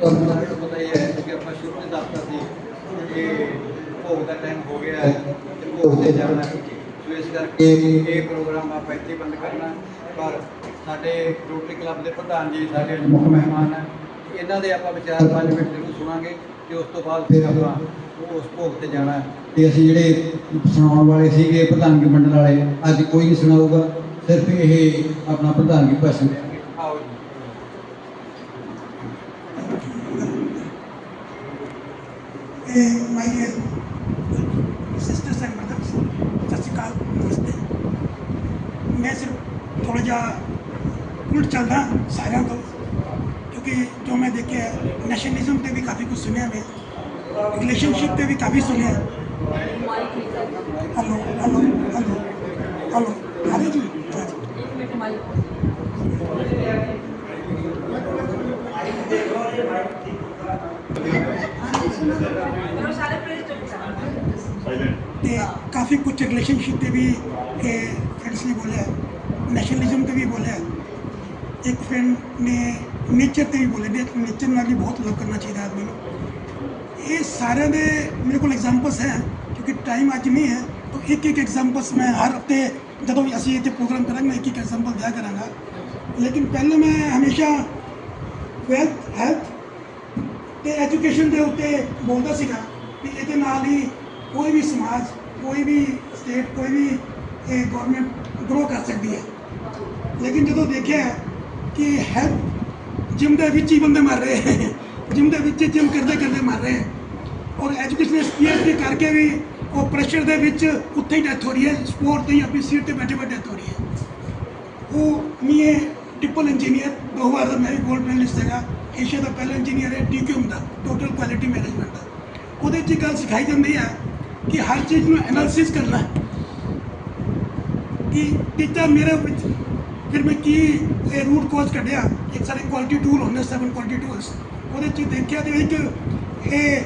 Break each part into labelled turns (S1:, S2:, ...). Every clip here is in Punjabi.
S1: ਤੁਹਾਨੂੰ ਸਾਰਿਆਂ ਨੂੰ ਪਤਾ ਹੀ ਹੈ ਕਿ ਆਪਾਂ ਸ਼ੁਰੂ ਦੇ ਦੱਸਤਾ ਸੀ ਕਿ ਭੋਗ ਦਾ ਟਾਈਮ ਹੋ ਗਿਆ ਹੈ ਤੇ ਭੋਗ ਤੇ ਜਾਣਾ ਸੋ ਇਸ ਕਰਕੇ ਇਹ ਪ੍ਰੋਗਰਾਮ ਆਪਾਂ ਇੱਥੇ ਬੰਦ ਕਰਨਾ ਪਰ ਸਾਡੇ ਰੋਟਰੀ ਕਲੱਬ ਦੇ ਪ੍ਰਧਾਨ ਜੀ, ਸਾਡੇ ਮੁੱਖ ਮਹਿਮਾਨ ਹੈ, ਇਹਨਾਂ ਦੇ ਆਪਾਂ ਵਿਚਾਰ 5 ਮਿੰਟ ਜ਼ਰੂਰ ਸੁਣਾਂਗੇ ਤੇ ਉਸ ਤੋਂ ਬਾਅਦ ਫਿਰ ਆਪਾਂ ਉਸ ਭੋਗ ਤੇ ਜਾਣਾ ਹੈ। ਤੇ ਅਸੀਂ ਜਿਹੜੇ ਸੁਣਾਉਣ ਵਾਲੇ ਸੀਗੇ ਪ੍ਰਧਾਨਗੀ ਮੰਡਲ ਵਾਲੇ, ਅੱਜ ਕੋਈ ਨਹੀਂ ਸੁਣਾਊਗਾ। ਸਿਰਫ ਇਹ ਆਪਣਾ ਪ੍ਰਧਾਨਗੀ ਭਾਸ਼ਣ
S2: Eh, my dear sisters and brothers, ਸਤਿ ਸ਼੍ਰੀ ਅਕਾਲ ਨਮਸਤੇ ਮੈਂ ਸਿਰਫ ਥੋੜਾ ਜਿਹਾ ਉਲਟ ਚੱਲਦਾ ਸਾਰਿਆਂ ਤੋਂ ਕਿਉਂਕਿ ਜੋ ਮੈਂ ਦੇਖਿਆ ਨੈਸ਼ਨਲਿਜ਼ਮ ਤੇ ਵੀ ਕਾਫੀ ਕੁਝ ਸੁਣਿਆ ਮੈਂ ਰਿਲੇਸ਼ਨਸ਼ਿਪ ਤੇ ਵੀ ਕਾਫੀ ਸੁਣਿਆ ਹੈਲੋ ਹੈਲੋ ਹੈਲੋ ਹੈਲੋ ਹਾਰੇ ਜੀ ਹਾਂਜੀ ਤੇ ਕਾਫੀ ਕੁਝ ਰਿਲੇਸ਼ਨਸ਼ਿਪ ਤੇ ਵੀ ਇਹ ਫਰੈਂਡਸ ਨੇ ਬੋਲਿਆ ਨੈਸ਼ਨਲਿਜ਼ਮ ਤੇ ਵੀ ਬੋਲਿਆ ਇੱਕ ਫਰੈਂਡ ਨੇ ਨੇਚਰ ਤੇ ਵੀ ਬੋਲਿਆ ਨੇਚਰ ਨਾਲ ਵੀ ਬਹੁਤ ਲਵ ਕਰਨਾ ਚਾਹੀਦਾ ਆਦਮੀ ਨੂੰ। ਇਹ ਸਾਰਿਆਂ ਦੇ ਮੇਰੇ ਕੋਲ ਐਗਜ਼ਾਮਪਲਸ ਹੈ, ਕਿਉਂਕਿ ਟਾਈਮ ਅੱਜ ਨਹੀਂ ਹੈ। ਤਾਂ ਇੱਕ ਇੱਕ ਐਗਜ਼ਾਮਪਲਸ ਮੈਂ ਹਰ ਹਫ਼ਤੇ ਜਦੋਂ ਵੀ ਅਸੀਂ ਇੱਥੇ ਪ੍ਰੋਗਰਾਮ ਕਰਾਂਗੇ, ਮੈਂ ਇੱਕ ਇੱਕ ਐਗਜ਼ਾਮਪਲ ਦਿਆ ਕਰਾਂਗਾ। ਲੇਕਿਨ ਪਹਿਲੇ ਮੈਂ ਹਮੇਸ਼ਾ ਵੈਲਥ ਹੈਲਥ ਤੇ ਐਜੂਕੇਸ਼ਨ ਦੇ ਉੱਤੇ ਬੋਲਦਾ ਸੀਗਾ ਕਿ ਇਹਦੇ ਨਾਲ ਹੀ ਕੋਈ ਵੀ ਸਮਾਜ, ਕੋਈ ਵੀ ਸਟੇਟ ਕੋਈ ਵੀ, ਇਹ ਗਵਰਨਮੈਂਟ ਗਰੋ ਕਰ ਸਕਦੀ ਹੈ। ਲੇਕਿਨ ਜਦੋਂ ਦੇਖਿਆ ਕਿ ਹੈਲਥ ਜਿਮ ਦੇ ਵਿੱਚ ਹੀ ਬੰਦੇ ਮਰ ਰਹੇ ਹੈ ਜਿਮ ਦੇ ਵਿੱਚ ਜਿਮ ਕਰਦੇ ਕਰਦੇ ਮਰ ਰਹੇ ਔਰ ਐਜੂਕੇਸ਼ਨ ਪੀਐਚਡੀ ਕਰਕੇ ਵੀ ਉਹ ਪ੍ਰੈਸ਼ਰ ਦੇ ਵਿੱਚ ਉੱਥੇ ਹੀ ਡੈਥ ਹੋ ਰਹੀ ਹੈ ਸਪੋਰਟ ਤੇ ਹੀ ਆਪਣੀ ਸੀਟ ਤੇ ਬੈਠੇ ਬੈਠੇ ਡੈਥ ਹੋ ਰਹੀ ਹੈ। ਉਹ ਨਹੀਂ ਹੈ ਟ੍ਰਿਪਲ ਇੰਜੀਨੀਅਰ ਦੋ ਵਾਰ ਦਾ ਮੈਂ ਵੀ ਗੋਲਡ ਮੈਡਲਿਸਟ ਹੈਗਾ। ਏਸ਼ੀਆ ਦਾ ਪਹਿਲਾ ਇੰਜੀਨੀਅਰ ਹੈ ਟੀਕਿਊਮ ਦਾ ਟੋਟਲ ਕੁਆਲਿਟੀ ਮੈਨੇਜਮੈਂਟ ਦਾ। ਉਹਦੇ 'ਚ ਇੱਕ ਗੱਲ ਸਿਖਾਈ ਜਾਂਦੀ ਹੈ ਕਿ ਹਰ ਚੀਜ਼ ਨੂੰ ਐਨਾਲਿਸਿਸ ਕਰਨਾ ਕਿ ਟੀਚਾ ਮੇਰੇ ਵਿੱਚ, ਫਿਰ ਮੈਂ ਕੀ ਇਹ ਰੂਟ ਕੋਜ਼ ਕੱਢਿਆ? ਇੱਕ ਸਾਡੇ ਕੁਆਲਿਟੀ ਟੂਲ ਹੁੰਦੇ ਸੈਵਨ ਕੁਆਲਿਟੀ ਟੂਲਸ ਉਹਦੇ 'ਚ ਦੇਖਿਆ ਤੇ ਇੱਕ ਇਹ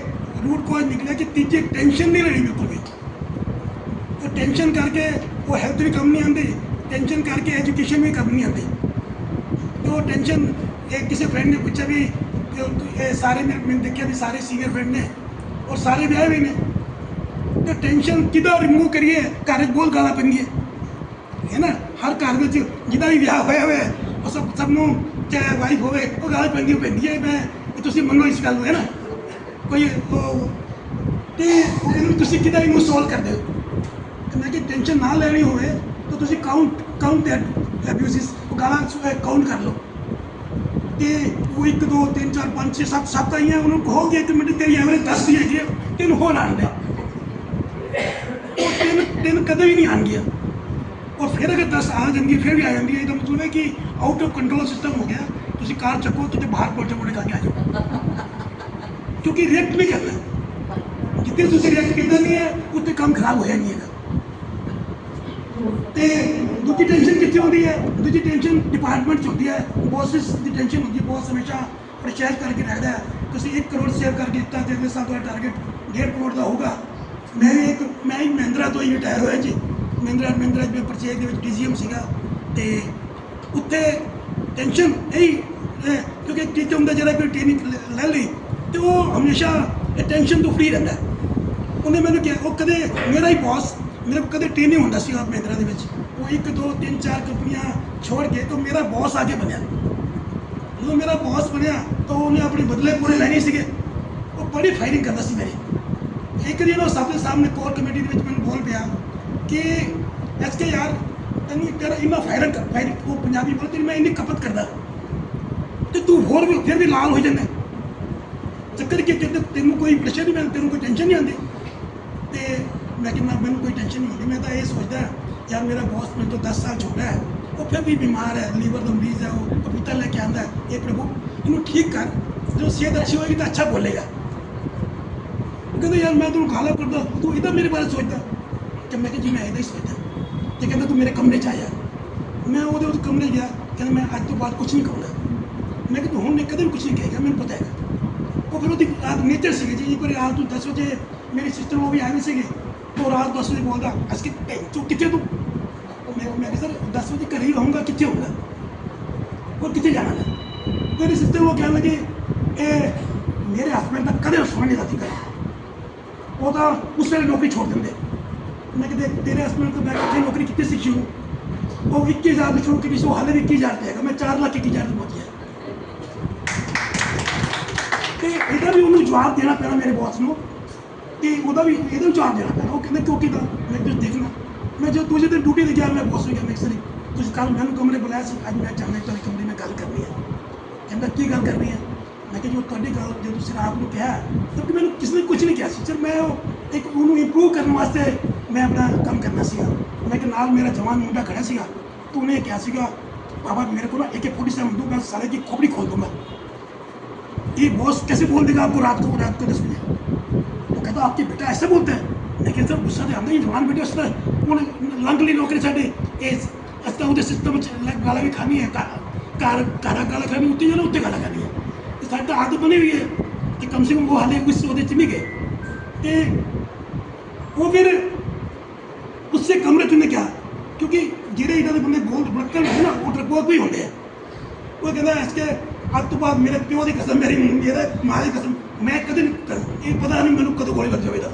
S2: ਰੂਟ ਕੋਜ਼ ਨਿਕਲਿਆ ਕਿ ਤੀਜੇ ਟੈਨਸ਼ਨ ਨਹੀਂ ਲੈਣੀ ਬਿਲਕੁਲ ਵਿੱਚ। ਉਹ ਟੈਨਸ਼ਨ ਕਰਕੇ ਉਹ ਹੈਲਥ ਵੀ ਕੰਮ ਨਹੀਂ ਆਉਂਦੀ ਟੈਨਸ਼ਨ ਕਰਕੇ ਐਜੂਕੇਸ਼ਨ ਵੀ ਕੰਮ ਨਹੀਂ ਆਉਂਦੀ। ਉਹ ਟੈਨਸ਼ਨ ਇਹ ਕਿਸੇ ਫਰੈਂਡ ਨੇ ਪੁੱਛਿਆ ਵੀ ਕਿ ਉਹ- ਇਹ ਸਾਰੇ ਮੇਰੇ ਮੈਂ ਦੇਖਿਆ ਵੀ ਸਾਰੇ ਸੀਨੀਅਰ ਫਰੈਂਡ ਨੇ ਔਰ ਸਾਰੇ ਵਿਆਹੇ ਹੋਏ ਨੇ। ਤੇ ਟੈਨਸ਼ਨ ਕਿੱਦਾਂ ਰਿਮੂਵ ਕਰੀਏ? ਘਰ 'ਚ ਬਹੁਤ ਗਾਲਾਂ ਪੈਂਦੀਆਂ। ਹੈ ਨਾ? ਹਰ ਘਰ ਵਿੱਚ ਜਿਹਦਾ ਵੀ ਵਿਆਹ ਹੋਇਆ ਹੋਇਆ ਹੈ, ਉਹ ਸਭ ਸਭ ਨੂੰ ਚਾਹੇ ਵਾਈਫ ਹੋਵੇ ਉਹ ਗਾਲਾਂ ਪੈਂਦੀ ਪੈਂਦੀ ਹੈ ਮੈਂ ਤੁਸੀਂ ਮੰਨੋ ਇਸ ਗੱਲ ਨੂੰ ਹੈ ਨਾ? ਕੋਈ ਉਹ ਤੇ ਉਹ ਕਹਿੰਦੇ ਤੁਸੀਂ ਕਿੱਦਾਂ ਇਹਨੂੰ ਸੋਲਵ ਕਰਦੇ ਹੋ? ਤੇ ਮੈਂ ਕਿ ਟੈਨਸ਼ਨ ਨਾ ਲੈਣੀ ਹੋਵੇ ਤਾਂ ਤੁਸੀਂ ਕਾਊਂਟ ਕਾਊਂਟ ਦੈਟ ਉਹ ਗਾਲਾਂ ਕਾਊਂਟ ਕਰ ਲਓ। ਤੇ ਉਹ 1 2 3 4 5 6 7 7 ਆਈਆਂ, ਉਹਨੂੰ ਕਹੋਗੇ ਇੱਕ ਮਿੰਟ, ਤੇਰੀ ਐਵਰੇਜ 10 ਦੀ ਹੈਗੀ ਹੈ ਤੈਨੂੰ ਹੋਰ ਆਣ ਉਹ ਤਿੰਨ ਤਿੰਨ ਕਦੇ ਵੀ ਨਹੀਂ ਆਣਗੀਆਂ। ਔਰ ਫਿਰ ਅਗਰ 10 ਆ ਜਾਂਦੀ ਫਿਰ ਵੀ ਆ ਜਾਂਦੀ ਹੈ ਇਹਦਾ ਮਤਲਬ ਹੈ ਕਿ ਆਊਟ ਆਫ ਕੰਟਰੋਲ ਸਿਸਟਮ ਹੋ ਗਿਆ। ਤੁਸੀਂ ਕਾਰ ਚੱਕੋ, ਕਿਤੇ ਬਾਹਰ ਪਹੁੰਚੋ, ਮੁੜੇ ਕਰਕੇ ਆ ਜਾਓ। ਕਿਉਂਕਿ ਰਿਐਕਟ ਨਹੀਂ ਕਰਨਾ ਜਿੱਥੇ ਤੁਸੀਂ ਰਿਐਕਟ ਕੀਤਾ ਨਹੀਂ ਹੈ, ਉੱਥੇ ਕੰਮ ਖਰਾਬ ਹੋਇਆ ਨਹੀਂ ਹੈਗਾ। ਤੇ ਦੂਜੀ ਟੈਨਸ਼ਨ ਕਿੱਥੇ ਹੁੰਦੀ ਹੈ? ਦੂਜੀ ਟੈਨਸ਼ਨ ਡਿਪਾਰਟਮੈਂਟ 'ਚ ਹੁੰਦੀ ਹੈ। ਬੌਸਸ ਦੀ ਟੈਨਸ਼ਨ ਹੁੰਦੀ ਹੈ। ਬੌਸ ਹਮੇਸ਼ਾ ਪ੍ਰਚਾਰ ਕਰਕੇ ਰੱਖਦਾ ਹੈ। ਤੁਸੀਂ 1 ਕਰੋੜ ਸੇਵ ਕਰਕੇ ਦਿੱਤਾ ਤੇ ਅਗਲੇ ਸਾਲ ਤੁਹਾਡਾ ਟਾਰਗੇਟ 1.5 ਕਰੋੜ ਦਾ ਹੋਊਗਾ। ਮੈਂ ਵੀ ਇੱਕ ਮੈਂ ਹੀ ਮਹਿੰਦਰਾ ਤੋਂ ਹੀ ਰਿਟਾਇਰ ਹੋਇਆ ਜੀ। ਮਹਿੰਦਰਾ ਮਹਿੰਦਰਾ ਦੇ ਪਰਚੇਜ ਦੇ ਵਿੱਚ ਡੀਜ਼ੀਐਮ ਸੀਗਾ। ਤੇ ਉੱਥੇ ਟੈਨਸ਼ਨ ਇਹੀ ਹੈ, ਕਿਉਂਕਿ ਟੀਚਰ ਹੁੰਦਾ ਜਿਹੜਾ ਕੋਈ ਟ੍ਰੇਨਿੰਗ ਲੈ ਲਈ ਤੇ ਉਹ ਹਮੇਸ਼ਾ ਇਹ ਟੈਨਸ਼ਨ ਤੋਂ ਫ੍ਰੀ ਰਹਿੰਦਾ ਉਹਨੇ ਮੈਨੂੰ ਕਿਹਾ ਉਹ ਕਦੇ ਮੇਰਾ ਹੀ ਬੌਸ ਮੇਰੇ ਕੋਲ ਕਦੇ ਨਹੀਂ ਹੁੰਦਾ ਸੀ ਆਪ ਮਹਿੰਦਰਾ ਦੇ ਵਿੱਚ। ਉਹ ਇੱਕ, ਦੋ, ਤਿੰਨ, ਚਾਰ ਕੰਪਨੀਆਂ ਛੋੜ ਕੇ ਤਾਂ ਮੇਰਾ ਬੌਸ ਆ ਕੇ ਬਣਿਆ। ਜਦੋਂ ਮੇਰਾ ਬੌਸ ਬਣਿਆ, ਤਾਂ ਉਹਨੇ ਆਪਣੇ ਬਦਲੇ ਪੂਰੇ ਲੈਣੇ ਸੀਗੇ। ਉਹ ਬੜੀ ਫਾਇਰਿੰਗ ਕਰਦਾ ਸੀ ਮੇਰੀ। ਇੱਕ ਦਿਨ ਉਹ ਸਭ ਸਾਹਮਣੇ ਕੋਰ ਕਮੇਟੀ ਦੇ ਵਿੱਚ ਮੈਨੂੰ ਬੋਲ ਪਿਆ ਕਿ, ਐਸ ਕੇ ਯਾਰ, ਤੈਨੂੰ ਤੇਰਾ ਇੰਨਾ ਫਾਇਰਿੰਗ ਕਰ ਫਾਇਰਿੰਗ ਉਹ ਪੰਜਾਬੀ ਬੋਲ ਬੋਲਦੇ ਮੈਂ ਇੰਨੀ ਖਪਤ ਕਰਦਾ। ਤੇ ਤੂੰ ਹੋਰ ਵੀ, ਫਿਰ ਵੀ ਲਾਲ ਹੋ ਜਾਂਦਾ। ਚੱਕਰ ਕੀ ਕਿ ਤੈਨੂੰ ਕੋਈ ਪ੍ਰੈਸ਼ਰ ਨਹੀਂ ਮਿਲਦਾ ਤੈਨੂੰ ਕੋਈ ਟੈਨਸ਼ਨ ਨਹੀਂ ਆਉਂਦੀ। ਤੇ ਮੈਂ ਕਿਹਾ ਮੈਨੂੰ ਕੋਈ ਟੈਨਸ਼ਨ ਨਹੀਂ ਹੁੰਦੀ, ਮੈਂ ਤਾਂ ਇਹ ਸੋਚਦਾ, ਯਾਰ ਮੇਰਾ ਬੌਸ ਮੇਰੇ ਤੋਂ 10 ਸਾਲ ਛੋਟਾ ਹੈ, ਉਹ ਫਿਰ ਵੀ ਬਿਮਾਰ ਹੈ ਲੀਵਰ ਦਾ ਮਰੀਜ਼ ਹੈ, ਉਹ ਪਪੀਤਾ ਲੈ ਕੇ ਆਂਦਾ ਹੈ। ਇਹ ਪ੍ਰਭੂ, ਇਹਨੂੰ ਠੀਕ ਕਰ, ਜਦੋਂ ਸਿਹਤ ਅੱਛੀ ਹੋਏਗੀ ਤਾਂ ਅੱਛਾ ਬੋਲੇਗਾ। ਉਹ ਕਹਿੰਦਾ, ਯਾਰ ਮੈਂ ਤੈਨੂੰ ਗਾਲਾਂ ਕਰਦਾ ਤੂੰ ਇਹਦਾ ਮੇਰੇ ਬਾਰੇ ਸੋਚਦਾ। ਕਿ ਮੈਂ ਕਿਹਾ ਜੀ, ਮੈਂ ਇਹਦਾ ਹੀ ਸੋਚਦਾ। ਤੇ ਕਹਿੰਦਾ, ਤੂੰ ਮੇਰੇ ਕਮਰੇ 'ਚ ਆ ਜਾ। ਮੈਂ ਉਹਦੇ ਉਸ ਕਮਰੇ ਗਿਆ, ਕਹਿੰਦਾ, ਮੈਂ ਅੱਜ ਤੋਂ ਬਾਅਦ ਕੁਝ ਨਹੀਂ ਕਹੂੰਗਾ। ਮੈਂ ਕਿਹਾ, ਤੂੰ ਹੁਣ ਨਹੀਂ ਕਦੇ ਵੀ ਕੁਝ ਨਹੀਂ ਕਹੇਗਾ, ਮੈਨੂੰ ਪਤਾ ਹੈਗਾ। ਉਹ ਫਿਰ ਉਹਦੀ ਰਾਤ ਨੇਚਰ ਸੀਗੀ ਜੀ ਇੱਕ ਵਾਰੀ ਰਾਤ ਨੂੰ 10 ਵਜੇ ਮੇਰੀ ਸਿਸਟਰ ਉਹ ਵੀ ਆਏ ਹੋਏ ਸੀਗੇ। ਤੂੰ ਰਾਤ 10 ਵਜੇ ਬੋਲਦਾ ਅਸ ਕਿ ਤੂੰ ਕਿੱਥੇ ਤੂੰ ਉਹ ਮੈਂ ਮੈਂ ਕਿਹਾ ਸਰ 10 ਵਜੇ ਘਰੇ ਹੀ ਰਹੂੰਗਾ ਕਿੱਥੇ ਹੋਊਗਾ ਉਹ ਕਿੱਥੇ ਜਾਣਾ ਹੈ ਮੇਰੇ ਸਿਸਟਰ ਉਹ ਕਹਿਣ ਲੱਗੇ ਇਹ ਮੇਰੇ ਹਸਬੰਡ ਦਾ ਕਦੇ ਸੁਣ ਨਹੀਂ ਦਿੱਤੀ ਕਰੇ ਉਹ ਤਾਂ ਉਸ ਵੇਲੇ ਨੌਕਰੀ ਛੋੜ ਦਿੰਦੇ ਮੈਂ ਕਿਤੇ ਤੇਰੇ ਹਸਬੰਡ ਤੋਂ ਮੈਂ ਕਿੱਥੇ ਨੌਕਰੀ ਕਿੱਥੇ ਸੀ ਸ਼ੁਰੂ ਉਹ 21000 ਦੀ ਸ਼ੁਰੂ ਕੇ ਸੀ ਉਹ ਹਾਲੇ ਵੀ 21000 ਤੇ ਹੈਗਾ ਮੈਂ 4 ਲੱਖ 21000 ਤੇ ਪਹੁੰਚ ਗਿਆ ਤੇ ਇਹਦਾ ਵੀ ਉਹਨੂੰ ਜਵਾਬ ਦੇਣਾ ਪੈਣਾ ਮੇਰੇ ਬੌਸ ਨੂੰ ਤੇ ਉਹਦਾ ਵੀ ਇਹਦਾ ਵੀ ਜਵਾਬ ਦੇਣਾ ਪੈਣਾ ਉਹ ਕਹਿੰਦਾ ਕਿਉਂ ਕਿਦਾਂ ਮੈਂ ਕਿਹਾ ਦੇਖਣਾ ਮੈਂ ਜਦ ਦੂਜੇ ਦਿਨ ਡਿਊਟੀ ਤੇ ਗਿਆ ਮੈਂ ਬੌਸ ਨੂੰ ਕਿਹਾ ਮੈਂ ਸਰੀ ਤੁਸੀਂ ਕੱਲ ਮੈਨੂੰ ਕਮਰੇ ਬੁਲਾਇਆ ਸੀ ਅੱਜ ਮੈਂ ਚਾਹੁੰਦਾ ਤੁਹਾਡੇ ਕਮਰੇ ਮੈਂ ਗੱਲ ਕਰਨੀ ਹੈ ਕਹਿੰਦਾ ਕੀ ਗੱਲ ਕਰਨੀ ਹੈ ਮੈਂ ਕਿਹਾ ਜੋ ਤੁਹਾਡੀ ਗੱਲ ਜੋ ਤੁਸੀਂ ਰਾਤ ਨੂੰ ਕਿਹਾ ਕਿਉਂਕਿ ਮੈਨੂੰ ਕਿਸੇ ਨੇ ਕੁਝ ਨਹੀਂ ਕਿਹਾ ਸੀ ਸਿਰ ਮੈਂ ਉਹ ਇੱਕ ਉਹਨੂੰ ਇੰਪਰੂਵ ਕਰਨ ਵਾਸਤੇ ਮੈਂ ਆਪਣਾ ਕੰਮ ਕਰਨਾ ਸੀਗਾ ਮੈਂ ਕਿ ਨਾਲ ਮੇਰਾ ਜਵਾਨ ਮੁੰਡਾ ਖੜਾ ਸੀਗਾ ਤੂੰ ਨੇ ਕਿਹਾ ਸੀਗਾ बाबा मेरे को ना एक एक फोर्टी सेवन दो मैं साले की खोपड़ी खोल दूंगा ये बॉस कैसे बोल देगा आपको रात को रात को दस बजे वो कहता आपके बेटा ऐसे बोलते हैं लेकिन सर गुस्सा तो आंदा ही जवान बेटे उसने उन्हें लंग ली नौकरी साढ़े इस अस्ता ਉਹਦੇ ਸਿਸਟਮ ਵਿੱਚ ਲੱਗ ਗਾਲਾਂ ਵੀ ਖਾਣੀ ਹੈ ਘਰ ਘਰ ਘਰਾਂ ਗਾਲਾਂ ਖਾਣੀ ਉੱਤੇ ਜਾਣਾ ਉੱਤੇ ਗਾਲਾਂ ਖਾਣੀ ਹੈ ਤੇ ਸਾਡੀ ਤਾਂ ਆਦਤ ਬਣੀ ਹੋਈ ਹੈ ਕਿ ਕਮ ਸੇ ਕਮ ਉਹ ਹਾਲੇ ਕੁਝ ਉਹਦੇ ਚ ਨਹੀਂ ਗਏ ਤੇ ਉਹ ਫਿਰ ਉਸੇ ਕਮਰੇ ਚ ਨੇ ਕਿਹਾ ਕਿਉਂਕਿ ਜਿਹੜੇ ਇਹਨਾਂ ਦੇ ਬੰਦੇ ਗੋਲ ਬੜਕਣ ਹੈ ਨਾ ਉਹ ਡਰਪੋਕ ਵੀ ਹੁੰਦੇ ਆ ਉਹ ਕਹਿੰਦਾ ਇਸ ਕੇ ਅੱਜ ਤੋਂ ਬਾਅਦ ਮੇਰੇ ਪਿਓ ਦੀ ਕਸਮ ਮੇਰੀ ਮੇਰੇ ਮੈਂ ਕਦੇ ਨਹੀਂ ਕ- ਇਹ ਪਤਾ ਨਹੀਂ ਮੈਨੂੰ ਕਦੋਂ ਗੋਲੀ ਲੱਗ ਜਾਵੇ ਦਾ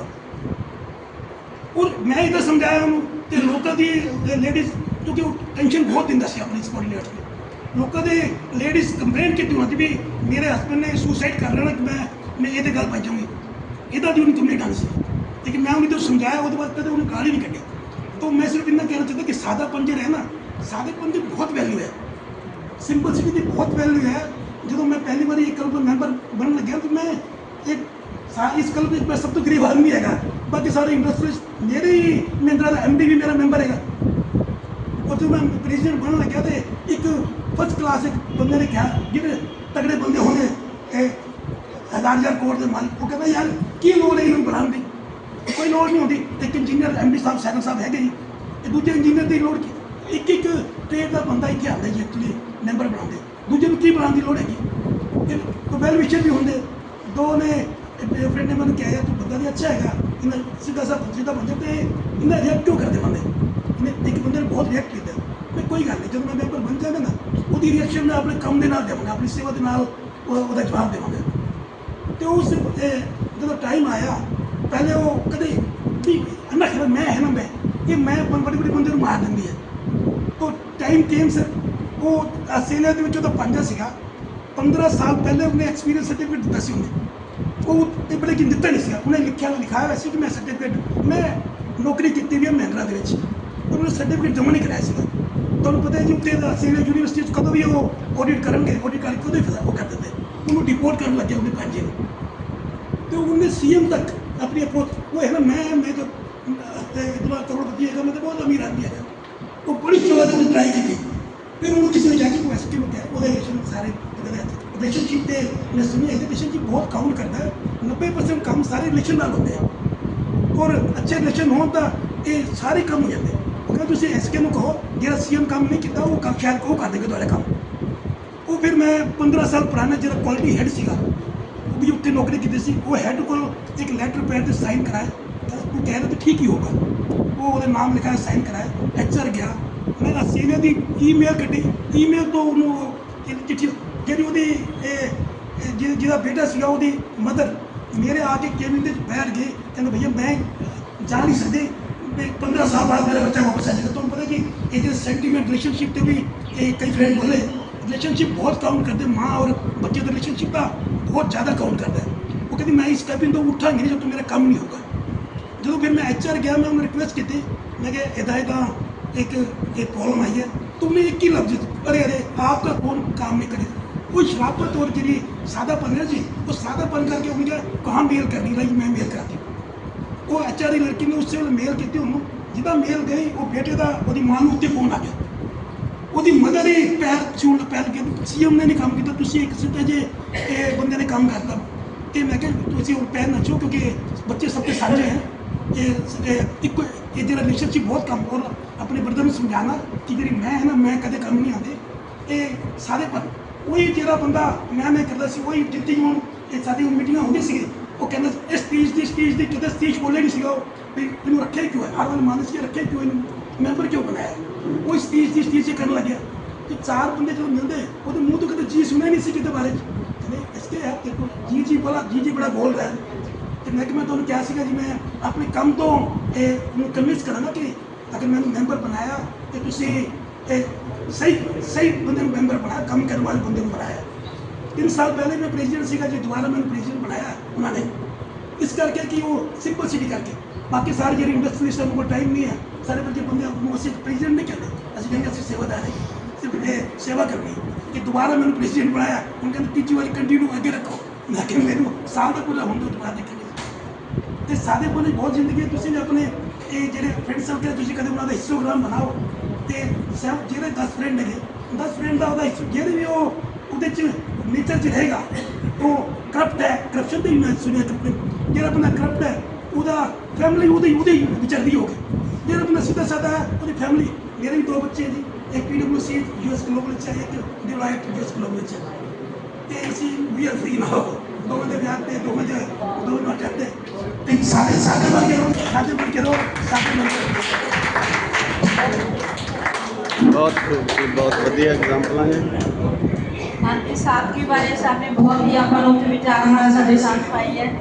S2: ਉਹ ਮੈਂ ਇਹਦਾ ਸਮਝਾਇਆ ਉਹਨੂੰ ਤੇ ਲੋਕਾਂ ਦੀ ਲੇਡੀਜ਼ ਕਿਉਂਕਿ ਉਹ ਟੈਨਸ਼ਨ ਬਹੁਤ ਦਿੰਦਾ ਸੀ ਆਪਣੇ ਸਪੋਰਟ ਲੀਡਰ ਤੇ ਲੋਕਾਂ ਦੇ ਲੇਡੀਜ਼ ਕੰਪਲੇਨ ਕੀਤੀ ਹੁੰਦੀ ਵੀ ਮੇਰੇ ਹਸਬੰਡ ਨੇ ਸੁਸਾਈਡ ਕਰ ਲੈਣਾ ਕਿ ਮੈਂ ਮੈਂ ਇਹਦੇ ਗੱਲ ਪੈ ਜਾਊਂਗੀ। ਇਹਦਾ ਦੀ ਉਹਨੂੰ ਕੰਪਲੇਂਟ ਆਉਣੀ ਸੀ। ਲੇਕਿਨ ਮੈਂ ਉਹਨੂੰ ਜਦੋਂ ਸਮਝਾਇਆ, ਉਹਦੇ ਬਾਅਦ ਕਦੇ ਉਹਨੇ ਗਾਲੀ ਨਹੀਂ ਕੱਢੀ। ਤਾਂ ਮੈਂ ਸਿਰਫ ਇੰਨਾ ਕਹਿਣਾ ਚਾਹੁੰਦਾ ਕਿ ਸਾਦਾਪਨ ਜਿਹੜਾ ਹੈ ਨਾ। ਸਾਦਾਪਨ ਦੀ ਬਹੁਤ ਵੈਲਿਊ ਹੈ। ਸਿੰਪਲ ਸਿਟੀ ਦੀ ਬਹੁਤ ਵੈਲਿਊ ਹੈ। ਜਦੋਂ ਮੈਂ ਪਹਿਲੀ ਵਾਰੀ ਇੱਕ ਕਲਬ ਮੈਂਬਰ ਬਣਨ ਲੱਗਿਆ ਤਾਂ ਮੈਂ ਇੱਕ ਸਾ ਇਸ ਕਲਬ ਵਿੱਚ ਮੈਂ ਸਭ ਤੋਂ ਗਰੀਬ ਆਦਮੀ ਹੈਗਾ ਬਾਕੀ ਸਾਰੇ ਇੰਡਸਟਰੀ ਮੇਰੇ ਹੀ ਮਹਿੰਦਰਾ ਦਾ ਐਮਡੀ ਵੀ ਮੇਰਾ ਮੈਂਬਰ ਹੈਗਾ ਉਹ ਜਦੋਂ ਮੈਂ ਪ੍ਰੈਜ਼ੀਡੈਂਟ ਬਣਨ ਲੱਗਿਆ ਤੇ ਇੱਕ ਫਸਟ ਕਲਾਸ ਇੱਕ ਬੰਦੇ ਨੇ ਕਿਹਾ ਜਿਹੜੇ ਤਗੜੇ ਬੰਦੇ ਹੋਣੇ ਇਹ ਹਜ਼ਾਰ ਹਜ਼ਾਰ ਕਰੋੜ ਦੇ ਮਾਲਕ ਉਹ ਕਹਿੰਦਾ ਯਾਰ ਕੀ ਲੋੜ ਹੈ ਇਹਨੂੰ ਬਣਾਉਣ ਦੀ ਕੋਈ ਲੋੜ ਨਹੀਂ ਹੁੰਦੀ ਇੱਕ ਇੰਜੀਨੀਅਰ ਐਮਡੀ ਸਾਹਿਬ ਸੈਕਲ ਸਾਹਿਬ ਹੈਗੇ ਜੀ ਇਹ ਦੂਜੇ ਇੰਜੀਨੀਅਰ ਦੀ ਲੋੜ ਕੀ ਇੱਕ ਇੱਕ ਟ੍ਰੇਡ ਦਾ ਬੰਦਾ ਇੱਥੇ ਆਉਂਦਾ ਜੀ ਐਕਚੁਅਲੀ ਮੈਂਬਰ ਬਣਾਉਂਦੇ ਦੂਜੇ ਨੂੰ ਕੀ ਬਣਾਉਣ ਦੀ ਲੋੜ ਹੈਗੀ ਇਹ ਕੋਈ ਵੈਲ ਵਿਸ਼ਰ ਵੀ ਹੁੰਦੇ ਦੋ ਨੇ ਮੇਰੇ ਫਰੈਂਡ ਨੇ ਮੈਨੂੰ ਕਿਹਾ, ਯਾਰ ਤੂੰ ਬੰਦਾ ਵੀ ਅੱਛਾ ਹੈਗਾ। ਇਹਨਾਂ ਸਿੱਧਾ ਸਾ ਸਿੱਧਾ ਬੰਦੇ ਤੇ ਇਹਨਾਂ ਰਿਐਕਟ ਕਿਉਂ ਕਰਦੇ ਬੰਦੇ? ਇਹਨੇ ਇੱਕ ਬੰਦੇ ਨੇ ਬਹੁਤ ਰਿਐਕਟ ਕੀਤਾ। ਮੈਂ ਕੋਈ ਗੱਲ ਨਹੀਂ, ਜਦੋਂ ਮੈਂ ਮੈਂਬਰ ਬਣ ਜਾਵਾਂਗਾ ਨਾ, ਉਹਦੀ ਰਿਐਕਸ਼ਨ ਮੈਂ ਆਪਣੇ ਕੰਮ ਦੇ ਨਾਲ ਦੇਵਾਂਗਾ, ਆਪਣੀ ਸੇਵਾ ਦੇ ਨਾਲ ਉਹ- ਉਹਦਾ ਜਵਾਬ ਦੇਵਾਂਗਾ। ਤੇ ਉਸ ਜਦੋਂ ਟਾਈਮ ਆਇਆ, ਪਹਿਲੇ ਉਹ ਕਦੇ ਵੀ ਅੰਨਾ ਖਿਆ ਮੈਂ ਹੈ ਨਾ ਮੈਂ, ਇਹ ਮੈਂ ਬੜੀ ਬੜੀ ਬੰਦੇ ਨੂੰ ਮਾਰ ਦਿੰਦੀ ਹੈ। ਤੋ ਟਾਈਮ ਕੇਮ ਸਰ ਉਹ ਆਸਟ੍ਰੇਲੀਆ ਦੇ ਵਿੱਚ ਉਹਦਾ ਪੰਜਾ ਸੀਗਾ। 15 ਸਾਲ ਪਹਿਲੇ ਉਹਨੇ ਐਕਸਪੀਰੀਅੰਸ ਸਰਟੀਫਿਕੇਟ ਦਿੱਤਾ ਸੀ ਉਹਨੇ। ਉਹ ਤੇ ਬੜੇ ਕਿ ਦਿੱਤਾ ਨਹੀਂ ਸੀਗਾ ਉਹਨੇ ਲਿਖਿਆ ਲਿਖਾਇਆ ਹੋਇਆ ਸੀ ਕਿ ਮੈਂ ਸਰਟੀਫਿਕੇਟ ਮੈਂ ਨੌਕਰੀ ਕੀਤੀ ਵੀ ਹੈ ਮਹਿੰਦਰਾ ਦੇ ਵਿੱਚ। ਉਹਨੇ ਸਰਟੀਫਿਕੇਟ ਜਮ੍ਹਾਂ ਨਹੀਂ ਕਰਾਇਆ ਸੀਗਾ। ਤੁਹਾਨੂੰ ਪਤਾ ਹੈ ਜੀ ਉੱਤੇ ਦਾ ਆਸਟ੍ਰੇਲੀਆ ਯੂਨੀਵਰਸਿਟੀ 'ਚ ਕਦੋਂ ਵੀ ਉਹ ਆਡਿਟ ਕਰਨਗੇ ਆਡਿਟ ਕਰਕੇ ਉਹਦੇ ਫਿਰ ਉਹ ਕਰ ਦਿੰਦੇ। ਉਹਨੂੰ ਡਿਪੋਰਟ ਕਰਨ ਲੱਗੇ ਉਹਨੇ ਪੰਜੇ ਨੂੰ ਤੇ ਉਹਨੇ ਸੀਐਮ ਤੱਕ ਆਪਣੀ ਅਪਰੋਚ ਉਹ ਹੈ ਨਾ ਮੈਂ ਮੈਂ ਤਾਂ ਇਤਨਾ ਕਰੋੜਪਤੀ ਹੈਗਾ, ਮੈਂ ਤਾਂ ਬਹੁਤ ਅਮੀਰ ਆਦਮੀ ਹੈਗਾ। ਉਹ ਬੜੀ ਚੋਰ ਨੇ ਟਰਾਈ ਕੀਤੀ। ਫਿਰ ਉਹਨੂੰ ਕਿਸੇ ਨੇ ਜਾ ਕੇ ਕੁਐਸਚਨ ਕਿਉਂ ਕਿਹਾ ਉਹਦੇ ਰਿਲੇਸ਼ਨ ਸਾਰੇ ਰਿਲੇਸ਼ਨਸ਼ਿਪ ਤੇ ਮੈਂ ਸੁਣੀ ਹੈ ਰਿਲੇਸ਼ਨਸ਼ਿਪ ਬਹੁਤ ਕਾਊਂਟ ਕਰਦਾ ਹੈ 90% ਕੰਮ ਸਾਰੇ ਰਿਲੇਸ਼ਨ ਨਾਲ ਹੁੰਦੇ ਆ ਔਰ ਅੱਛੇ ਰਿਲੇਸ਼ਨ ਹੋਣ ਤਾਂ ਇਹ ਸਾਰੇ ਕੰਮ ਹੋ ਜਾਂਦੇ ਅਗਰ ਕਹਿੰਦਾ ਤੁਸੀਂ ਐਸਕੇ ਨੂੰ ਕਹੋ ਜਿਹੜਾ ਸੀਐਮ ਕੰਮ ਨਹੀਂ ਕੀਤਾ ਉਹ ਕੰਮ ਸ਼ਾਇਦ ਉਹ ਕਰ ਦੇਗਾ ਤੁਹਾਡੇ ਕੰਮ ਉਹ ਫਿਰ ਮੈਂ 15 ਸਾਲ ਪੁਰਾਣਾ ਜਿਹੜਾ ਕੁਆਲਿਟੀ ਹੈਡ ਸੀਗਾ ਉਹ ਵੀ ਉੱਥੇ ਨੌਕਰੀ ਕੀਤੀ ਸੀ ਉਹ ਹੈਡ ਕੋਲ ਇੱਕ ਲੈਟਰ ਪੈਡ ਤੇ ਸਾਈਨ ਕਰਾਇਆ ਤਾਂ ਉਹ ਕਹਿ ਰਿਹਾ ਤਾਂ ਠੀਕ ਹੀ ਹੋਗਾ ਉਹ ਉਹਦੇ ਨਾਮ ਲਿਖਾਇਆ ਸਾਈਨ ਕਰਾਇਆ ਐਚਆਰ ਗਿਆ ਮੈਂ ਦਾ ਸੀਨੀਅਰ ਦੀ ਈਮੇਲ ਕੱਢੀ। ਈਮੇਲ ਤੋਂ ਉਹਨੂੰ ਇੱਕ ਚਿੱਠੀ ਜਿਹੜੀ ਉਹਦੀ, ਇਹ ਜਿਹ- ਜਿਹਦਾ ਬੇਟਾ ਸੀਗਾ ਉਹਦੀ ਮਦਰ ਮੇਰੇ ਆ ਕੇ ਕੈਬਿਨ ਦੇ ਬੈਠ ਗਏ। ਕਹਿੰਦੇ ਭਈਆ, ਮੈਂ ਜਾ ਨਹੀਂ ਸਕਦੇ। ਵੀ 15 ਸਾਲ ਬਾਅਦ ਮੇਰਾ ਬੱਚਾ ਵਾਪਸ ਆ ਜਾਏਗਾ ਤੁਹਾਨੂੰ ਪਤਾ ਕਿ ਇਹ ਜਿਹੜੇ ਸੈਂਟੀਮੈਂਟ ਰਿਲੇਸ਼ਨਸ਼ਿਪ ਤੇ ਵੀ ਇਹ ਕਈ ਫਰੈਂਡ ਬੋਲੇ। ਰਿਲੇਸ਼ਨਸ਼ਿਪ ਬਹੁਤ ਕਾਊਂਟ ਕਰਦੇ। ਮਾਂ ਔਰ ਬੱਚੇ ਦਾ ਰਿਲੇਸ਼ਨਸ਼ਿਪ ਦਾ ਬਹੁਤ ਜ਼ਿਆਦਾ ਕਾਊਂਟ ਕਰਦਾ ਹੈ। ਉਹ ਕਹਿੰਦੀ, ਮੈਂ ਇਸ ਕੈਬਿਨ ਤੋਂ ਉੱਠਾਂਗੀ ਨਹੀਂ ਜਦੋਂ ਮੇਰਾ ਕੰਮ ਨਹੀਂ ਹੋਗਾ ਜਦੋਂ ਫਿਰ ਮੈਂ ਐਚਆਰ ਗਿਆ, ਮੈਂ ਉਹਨੂੰ ਰਿਕੁਐਸਟ ਕੀਤੀ। ਮੈਂ ਕਿਹਾ ਇਦਾਂ ਇਦਾਂ एक एक प्रॉब्लम आई है तुमने एक ही लफ्ज अरे अरे आपका कौन काम नहीं करे कोई शराबत और जी सादापन है जी वो सादापन करके उनके कहाँ मेल करनी रही मैं मेल कराती ਉਹ ਐਚਆਰ ਦੀ ਲੜਕੀ ਨੇ ਉਸੇ ਵੇਲੇ ਮੇਲ ਕੀਤੀ ਉਹਨੂੰ ਜਿੱਦਾਂ ਮੇਲ ਗਈ ਉਹ ਬੇਟੇ ਦਾ ਉਹਦੀ ਮਾਂ ਨੂੰ ਉੱਤੇ ਫੋਨ ਆ ਗਿਆ ਉਹਦੀ ਮਦਰ ਹੀ ਪੈਰ ਛੂਣ ਪੈਰ ਕੇ ਸੀਐਮ ਨੇ ਨਹੀਂ ਕੰਮ ਕੀਤਾ ਤੁਸੀਂ ਇੱਕ ਸਿੱਧੇ ਜੇ ਇਹ ਬੰਦੇ ਨੇ ਕੰਮ ਕਰਤਾ ਤੇ ਮੈਂ ਕਿਹਾ ਤੁਸੀਂ ਉਹ ਪੈਰ ਨਾ ਛੋ ਕਿਉਂਕਿ ਬੱਚੇ ਸਭ ਦੇ ਸਾਂਝੇ ਹੈ ਇਹ ਇਹ ਇੱਕੋ ਇਹ ਜਿਹੜਾ ਰਿਲੇਸ਼ਨਸ਼ਿਪ ਬਹੁਤ ਕੰਮ ਔਰ ਆਪਣੇ ਬਰਦਰ ਨੂੰ ਸਮਝਾਣਾ ਕਿ ਜਿਹੜੀ ਮੈਂ ਹੈ ਨਾ, ਮੈਂ ਕਦੇ ਕੰਮ ਨਹੀਂ ਆਉਂਦੇ। ਇਹ ਸਾਰੇ ਪਰ ਉਹੀ ਜਿਹੜਾ ਬੰਦਾ ਮੈਂ ਮੈਂ ਕਰਦਾ ਸੀ, ਉਹੀ ਜਿੱਤੀ ਹੁਣ ਇਹ ਸਾਡੀ ਮੀਟਿੰਗਾਂ ਹੁੰਦੀ ਸੀ ਉਹ ਕਹਿੰਦਾ ਇਸ ਸਪੀਚ ਦੀ ਸਪੀਚ ਦੀ ਕਿਤੇ ਸਪੀਚ ਬੋਲੇ ਨਹੀਂ ਸੀਗਾ ਉਹ। ਵੀ ਇਹਨੂੰ ਰੱਖਿਆ ਕਿਉਂ ਹੈ? ਹਰ ਵਾਰ ਮਾਨਸ ਜੀ ਰੱਖਿਆ ਕਿਉਂ ਇਹਨੂੰ? ਮੈਂਬਰ ਕਿਉਂ ਬਣਾਇਆ? ਉਹ ਸਪੀਚ ਦੀ ਸਪੀਚ ਕਰਨ ਲੱਗਿਆ। ਕਿ ਚਾਰ ਬੰਦੇ ਜਦੋਂ ਮਿਲਦੇ, ਉਹਦੇ ਮੂੰਹ ਤੋਂ ਕਦੇ ਜੀ ਸੁਣਿਆ ਨਹੀਂ ਸੀ ਕਿਤੇ ਬਾਰੇ 'ਚ। ਕਹਿੰਦੇ ਇਸਕੇ ਹੈ ਦੇਖੋ ਜੀ ਜੀ ਬੜਾ, ਜੀ ਜੀ ਬੜਾ ਬੋਲ ਰਿਹਾ ਤੇ ਮੈਂ ਕਿ ਮੈਂ ਤੁਹਾਨੂੰ ਕਿਹਾ ਸੀਗਾ ਜੀ, ਮੈਂ ਆਪਣੇ ਕੰਮ ਤੋਂ, ਇਹ ਨੂੰ ਕਨਵਿੰਸ ਕਰਾਂਗਾ ਕਿ ਅਗਰ ਮੈਨੂੰ ਮੈਂਬਰ ਬਣਾਇਆ ਤੇ ਤੁਸੀਂ ਇਹ ਸਹੀ ਸਹੀ ਬੰਦੇ ਨੂੰ ਮੈਂਬਰ ਬਣਾਇਆ, ਕੰਮ ਕਰਨ ਵਾਲੇ ਬੰਦੇ ਨੂੰ ਬਣਾਇਆ। ਤਿੰਨ ਸਾਲ ਪਹਿਲੇ ਮੈਂ ਪ੍ਰੈਜ਼ੀਡੈਂਟ ਸੀਗਾ ਜੇ, ਦੁਬਾਰਾ ਮੈਨੂੰ ਪ੍ਰੈਜ਼ੀਡੈਂਟ ਬਣਾਇਆ ਉਹਨਾਂ ਨੇ। ਇਸ ਕਰਕੇ ਕਿ ਉਹ ਸਿੰਪਲ ਸਿਟੀ ਕਰਕੇ। ਬਾਕੀ ਸਾਰੇ ਜਿਹੜੇ ਇੰਡਸਟਰੀਜ਼ ਹਨ ਕੋਲ ਟਾਈਮ ਨਹੀਂ ਹੈ। ਸਾਰੇ ਬੱਚੇ ਬੰਦੇ ਨੂੰ ਅਸੀਂ ਪ੍ਰੈਜ਼ੀਡੈਂਟ ਨਹੀਂ ਕਹਿੰਦੇ। ਅਸੀਂ ਕਹਿੰਦੇ ਅਸੀਂ ਸੇਵਾਦਾਰ ਹੈ ਸਿਰਫ ਇਹ ਸੇਵਾ ਕਰਨੀ ਕਿ ਦੁਬਾਰਾ ਮੈਨੂੰ ਪ੍ਰੈਜ਼ੀਡੈਂਟ ਬਣਾਇਆ। ਹੁਣ ਕਹਿੰਦੇ ਤੀਜੀ ਵਾਰੀ ਕੰਟੀਨਿਊ ਅੱਗੇ ਰੱਖੋ। ਮੈਂ ਕਿ ਮੈਨੂੰ ਸਾਲ ਦਾ ਪੂਰਾ ਹੁੰਦਾ, ਦੁਬਾਰਾ ਦੇਖਾਂਗੇ। ਤੇ ਸਾਡੇ ਕੋਲ ਬਹੁਤ ਜ਼ਿੰਦਗੀ ਹੈ। ਤੁਸੀਂ ਵੀ ਆਪਣੇ ਇਹ ਜਿਹੜੇ ਫਰੈਂਡ ਸਰਕਲ ਤੁਸੀਂ ਕਦੇ ਉਹਨਾਂ ਦਾ ਹਿਸਟੋਗ੍ਰਾਮ ਬਣਾਓ। ਤੇ ਸਭ ਜਿਹੜੇ 10 ਫਰੈਂਡ ਹੈਗੇ 10 ਫਰੈਂਡ ਦਾ ਉਹਦਾ ਜਿਹੜੇ ਵੀ ਉਹ ਉਹਦੇ ਚ ਨੇਚਰ ਚ ਰਹੇਗਾ, ਉਹ ਕਰਪਟ ਹੈ। ਕਰਪਸ਼ਨ ਦੀ ਮੈਂ ਸੁਣਿਆ ਕਰਪਟ ਜਿਹੜਾ ਬੰਦਾ ਕਰਪਟ ਹੈ, ਉਹਦਾ ਫੈਮਿਲੀ ਉਹਦੀ ਉਹਦੀ ਵਿਚਰਦੀ ਹੋਵੇ ਜਿਹੜਾ ਬੰਦਾ ਸਿੱਧਾ ਸਾਦਾ ਹੈ, ਉਹਦੀ ਫੈਮਿਲੀ ਮੇਰੇ ਵੀ ਦੋ ਬੱਚੇ ਹੈ ਜੀ ਇੱਕ ਪੀਡਬਲਯੂਸੀ ਯੂਐਸ ਗਲੋਬਲ ਚ ਹੈ, ਇੱਕ ਡਿਵਲਾਈਟ ਯੂਐਸ ਗਲੋਬਲ ਚ ਹੈ। ਤੇ ਅਸੀਂ ਵੀ ਆਰ ਫ੍ਰੀ ਨਾਓ ਦੋਵੇਂ ਦੇ ਵਿਆਹ ਤੇ ਦੋਵੇਂ ਦੇ ਦੋਵੇਂ ਨਾਲ ਜਾਂਦੇ ਤੇ ਸਾਰੇ ਸਾਡੇ ਵਰਗੇ ਰਹੋ ਸਾਡੇ ਵਰਗੇ ਰਹੋ ਸਾਡੇ ਵਰਗੇ ਰਹੋ
S3: ਬਹੁਤ ਖੂਬ ਬਹੁਤ ਵਧੀਆ ਐਗਜ਼ਾਮਪਲਾਂ ਨੇ
S4: ਹਾਂਜੀ, ਸਾਥੀ ਬਾਰੇ? ਸਾਡੇ ਬਹੁਤ ਹੀ ਆਪਾਂ ਨੂੰ ਉੱਥੇ ਵਿਚਾਰਨ ਸਾਡੇ ਸਾਥ ਪਾਈ ਹੈ।